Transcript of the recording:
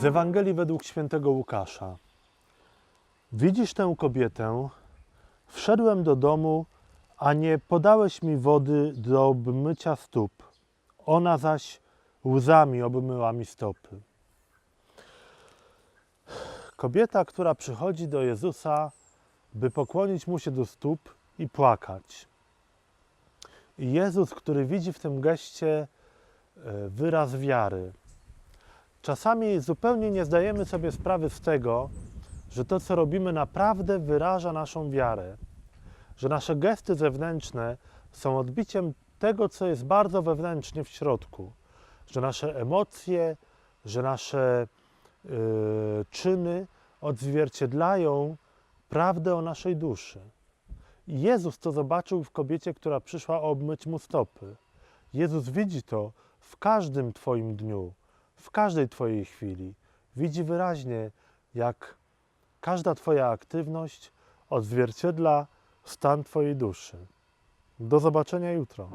Z Ewangelii według świętego Łukasza. Widzisz tę kobietę? Wszedłem do domu, a nie podałeś mi wody do obmycia stóp. Ona zaś łzami obmyła mi stopy. Kobieta, która przychodzi do Jezusa, by pokłonić mu się do stóp i płakać. I Jezus, który widzi w tym geście e, wyraz wiary. Czasami zupełnie nie zdajemy sobie sprawy z tego, że to, co robimy, naprawdę wyraża naszą wiarę, że nasze gesty zewnętrzne są odbiciem tego, co jest bardzo wewnętrznie w środku, że nasze emocje, że nasze y, czyny odzwierciedlają prawdę o naszej duszy. Jezus to zobaczył w kobiecie, która przyszła obmyć mu stopy. Jezus widzi to w każdym Twoim dniu, w każdej Twojej chwili. Widzi wyraźnie, jak każda Twoja aktywność odzwierciedla stan Twojej duszy. Do zobaczenia jutro.